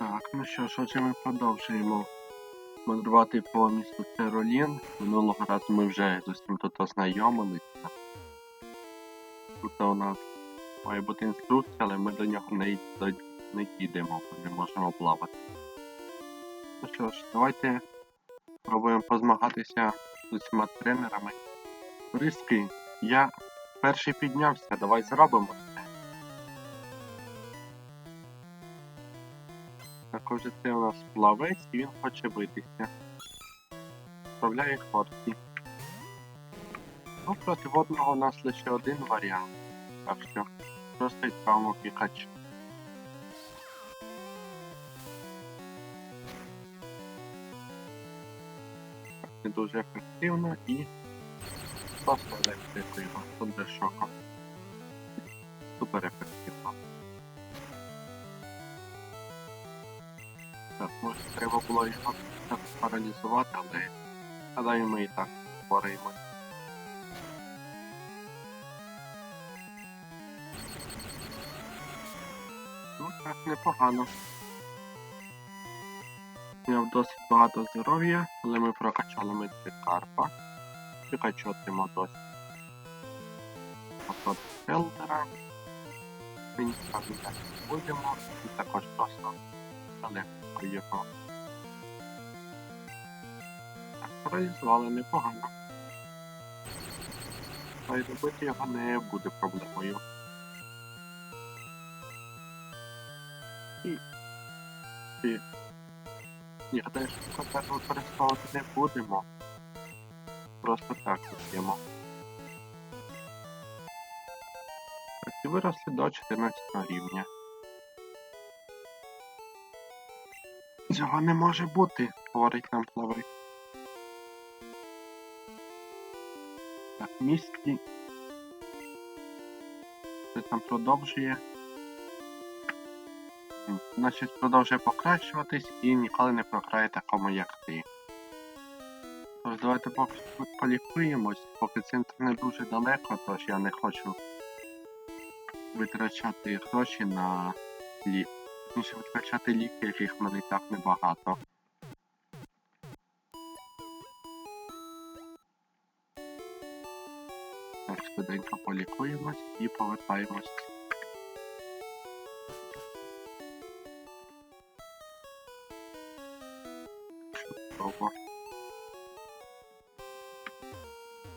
Так, ну що ж, отже ми продовжуємо мандрувати по місту Церолін. Минулого разу ми вже з усім тут ознайомилися. Тут у нас має бути інструкція, але ми до нього не, не бо не можемо плавати. Ну що ж, давайте спробуємо позмагатися з усіма тренерами. Риски, я перший піднявся, давай зробимо Також це у нас плавець і він хоче битися. Вправляє Хорсі. Ну, проти водного у нас лише один варіант. Так що просто відправимо Пікачу. Так, Не дуже ефективно і просто електрикуємо. Тут без шоку. Супер ефективно. Може треба було його так паралізувати, але гадаю ми і так впораємось. Ну так, непогано. Мав досить багато здоров'я, але ми прокачали метри карпа. Пікачу отримав досить. От Хелдера. Він так не будемо. І також просто далеко його. Так, непогано. Та й робити його не буде проблемою. І... І... Ні, гадаю, що використовувати не будемо. Просто так зробимо. Так, і виросли до 14 рівня. Цього не може бути, говорить нам плавець. Так, місті. Це там продовжує. Значить, продовжує покращуватись і ніколи не програє такому, як ти. Тож давайте поки полікуємось, поки центр не дуже далеко, тож я не хочу витрачати гроші на лік. Точніше витрачати ліки, яких в мене і так небагато. Так, швиденько полікуємось і повертаємось. Чудово.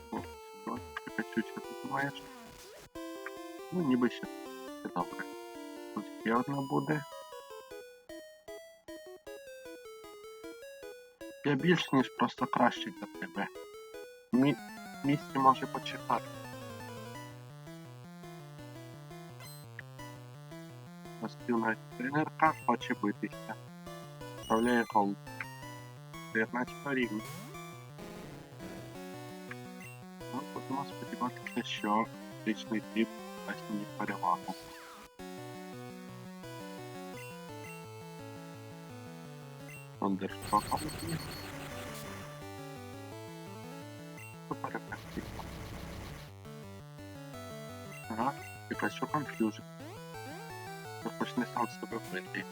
Чудово. Пікачу, що? Ну, ніби ще добре. Тут ще одна буде. Я більш ніж просто краще для тебе. Мі... Місці може почекати. Настільна тренерка хоче битися. Вправляє гол. 19 рівня. Ну, будемо сподіватися, що лічний тип дасть мені перевагу. Мені. Супер ефективно. Ага, якась що конфюжн. Ну, хоч не сам себе вбити.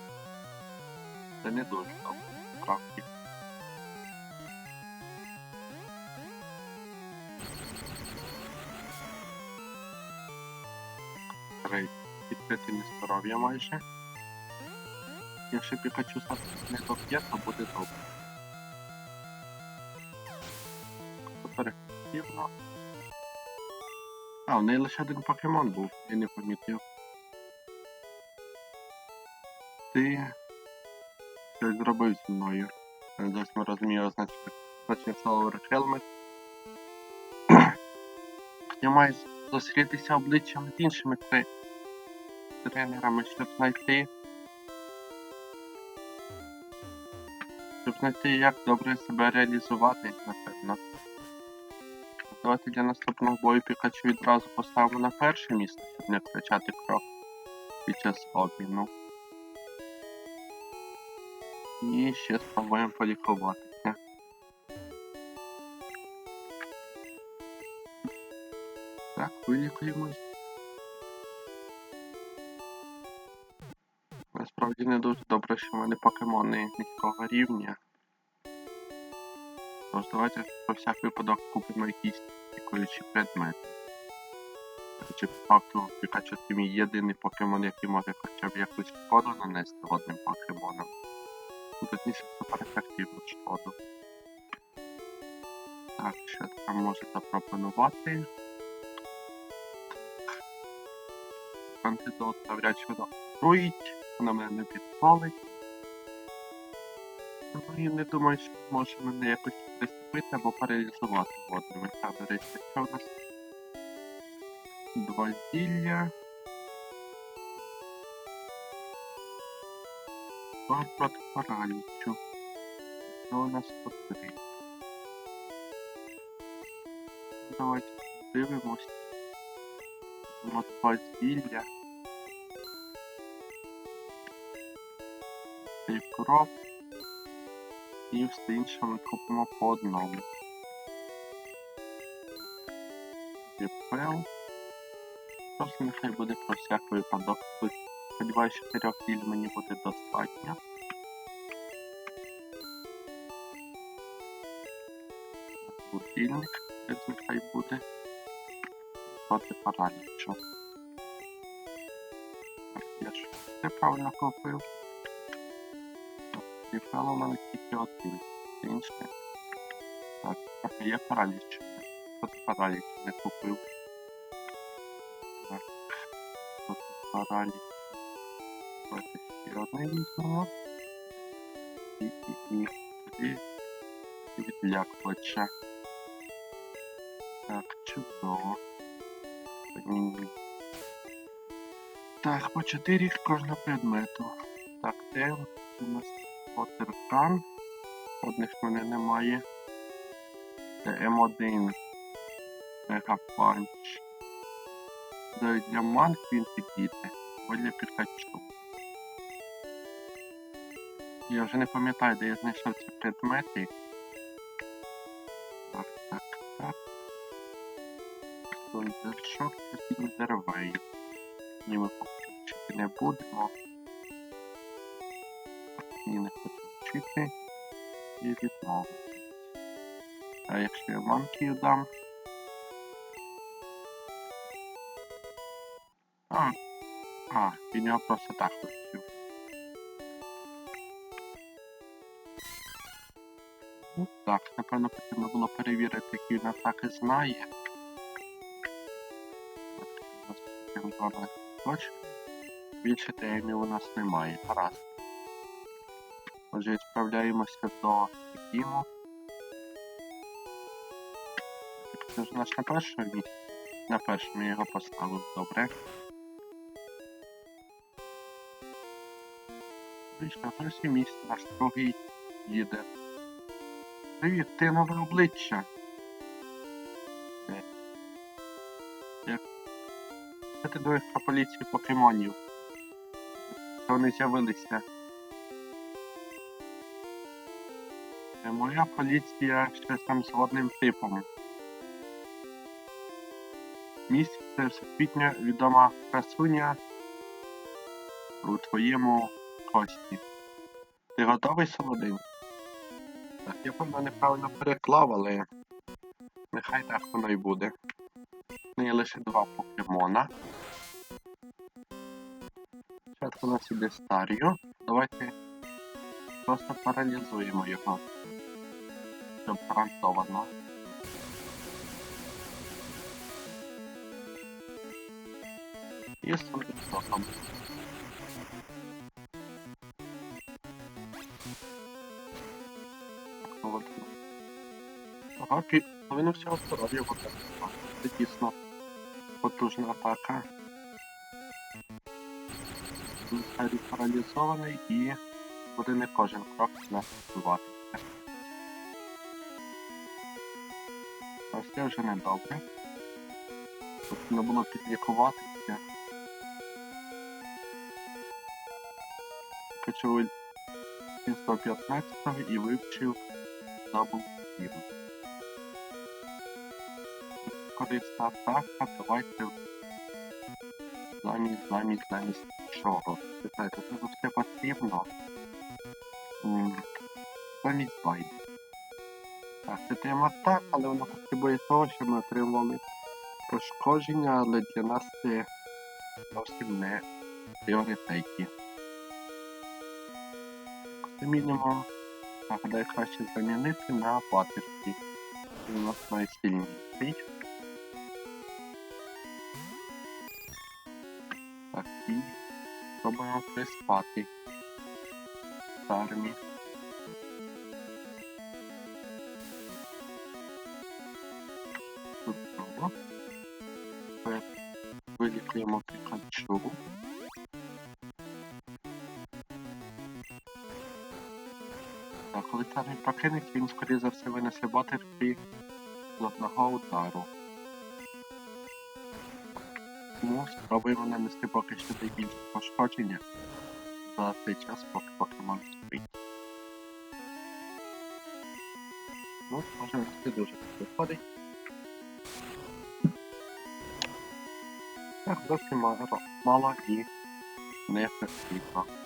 Це не дуже добре, справді. Рейд відкрити нездоров'я майже. Якщо Пікачу доб'є, то буде добре. Супер ефективно. А, в неї лише один покемон був, я не помітив. Ти щось зробив зі мною. Я не зовсім розумію означення значення слова Helmet. Я маю зустрітися обличчям з іншими тренерами, щоб знайти. Знайти, як добре себе реалізувати, напевно. Давайте для наступного бою Пікачу відразу поставимо на перше місце, щоб не втрачати крок під час обміну. І ще спробуємо полікуватися. Так, вилікуємось. Насправді не дуже добре, що в мене покемони низького рівня. Тож давайте про всяк випадок купимо якісь лікуючі предмети. Чи факту Пікачу це мій єдиний покемон, який може хоча б якусь шкоду нанести одним покемоном. Ну, Точніше супер ефективну шкоду. Так, що там може запропонувати? Антидот навряд чи воно труїть, вона мене не підпалить. Ну і не думаю, що може мене якось присипити або паралізувати водними. Так, до речі, що у нас? Два зілля. Два проти паралічу. Що у нас по три? Давайте дивимось. От два зілля. Цей кров. І все інше ми купимо по одному. Репел. Просто нехай буде про всяк випадок. Сподіваюсь, що чотирьох зіль мені буде достатньо. Будильник, нехай буде. Проти паралічу. Так, я ж все правильно купив. Рефел у мене тільки один. Інше. Так, так, є параліч. Проти паралічу не купив. Так. Проти паралічу. Давайте ще одне візьмемо. І, і, і. І. Відляк плече. Так, чудово. Так, по 4 кожного предмету. Так, де у нас Watercan. Одних в мене немає. Це М1. Мегапанч. Для, манк він підійде. Або для Пікачу. Я вже не пам'ятаю, де я знайшов ці предмети. Так, так, так. Сондершок та Сіндервей. Ні, ми поки не будемо. Ні, не вчити. І відмовитись. А якщо я манкію дам. А, а, він його просто так хотів. Ну так, напевно, потрібно було перевірити, які він атаки знає. Так, у нас є 12 точок. Більше темів у нас немає. Гаразд. Отже, відправляємося до Кіму. Це ж наш на першому місці. На першому я його поставив, добре. На перше місце, наш другий їде. Привіт, ти нове обличчя. Е. Як? Ти довів про поліцію покемонів. Вони з'явилися. Моя поліція щось там з одним типом. Місць це всесвітньо відома красуня у твоєму кості. Ти готовий, Солодин? Так, я певно неправильно переклав, але нехай так воно й буде. Є лише два покемона. Спочатку у нас іде Старіо. Давайте просто паралізуємо його. Гарантовано. І солідсотом. От. Ага, пі... половину всього здоров'я буде. Це дійсно потужна атака. Паралізований і буде не кожен крок нас вбивати. Це вже не добре. Потрібно було підлікуватися. Почув 115 і вивчив Double Kill. Корисна атака, давайте замість, замість, замість нічого. Питайте, це все потрібно. Замість байду. Так, це тема так, але воно потребує того, що ми отримали пошкодження, але для нас це зовсім не пріоритетні. Це мінімум, нагадаю, краще замінити на патерці. У нас найсильніший. Так, і спробуємо приспати з Так, коли Тармі прокинеться, він скоріше за все винесе батерфі з одного удару. Тому спробуємо нанести поки що найбільше пошкодження за цей час, поки покемон спить. Ну, може не дуже виходить. Так, мало, мало і неефективно.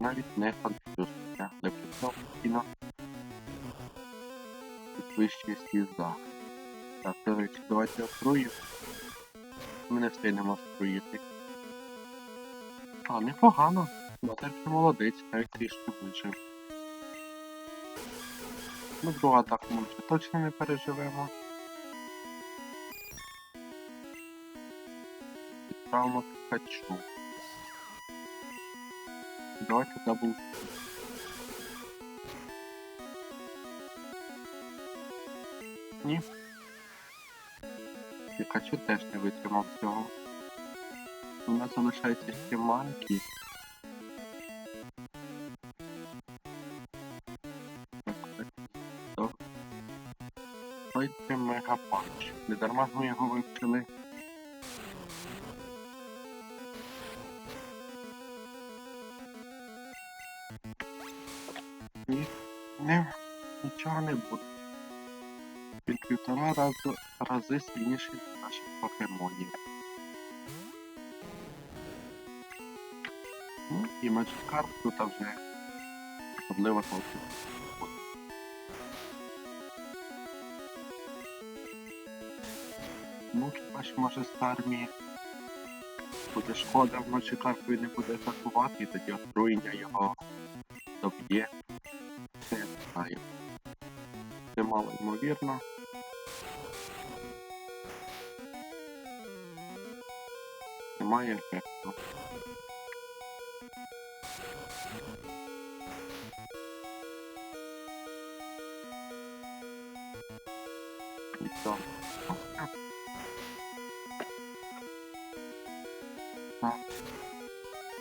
Навіть не при цьому кіно підвищує сліза. Так, до речі, давайте отруїмо. Ми не встигнемо отруїти. А, непогано. Мотель молодець, навіть трішки вижив. Ну, другу атаку ми вже точно не переживемо. Відправимо Пікачу. Давайте дабл. Ні. Пікачу теж не витримав цього. У нас залишається ще манки. Дайте мегапанч. Не дарма ж ми його вивчили. Не буде. Він півтора разу, рази сильніший за наших покемонів. Ну і Magikarp тут вже особливо толку. Ну, хіба що може з армії буде шкода в Magikarp і не буде атакувати, і тоді отруєння його доб'є. Це я знаю. Це мало ймовірно. Немає ефекту. І все. Так.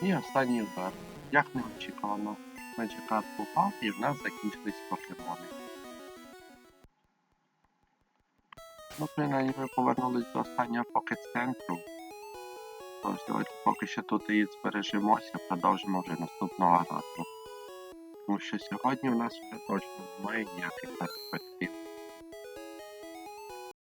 І останній удар. Як неочікувано. Magikarp упав і в нас закінчились покемони. Ну, принаймні ми повернулись до останнього покет-центру. Тож давайте поки що тут і збережемося, продовжимо вже наступного разу. Тому що сьогодні у нас вже точно немає ніяких перспектив.